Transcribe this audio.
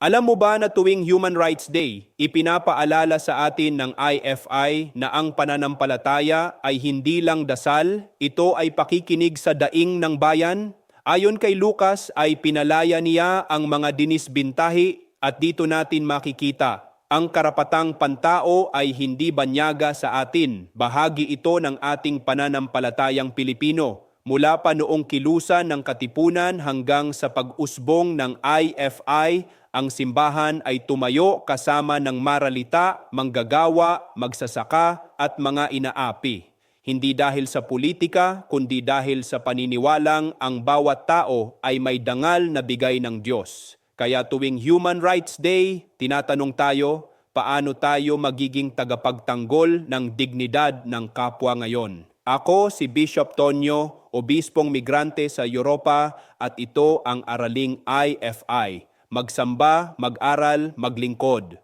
Alam mo ba na tuwing Human Rights Day, ipinapaalala sa atin ng IFI na ang pananampalataya ay hindi lang dasal, ito ay pakikinig sa daing ng bayan? Ayon kay Lucas ay pinalaya niya ang mga dinisbintahi at dito natin makikita ang karapatang pantao ay hindi banyaga sa atin. Bahagi ito ng ating pananampalatayang Pilipino mula pa noong kilusan ng Katipunan hanggang sa pag-usbong ng IFI, ang simbahan ay tumayo kasama ng maralita, manggagawa, magsasaka at mga inaapi. Hindi dahil sa politika, kundi dahil sa paniniwalang ang bawat tao ay may dangal na bigay ng Diyos. Kaya tuwing Human Rights Day, tinatanong tayo, paano tayo magiging tagapagtanggol ng dignidad ng kapwa ngayon? Ako si Bishop Tonyo, obispong migrante sa Europa at ito ang araling IFI. Magsamba, mag-aral, maglingkod.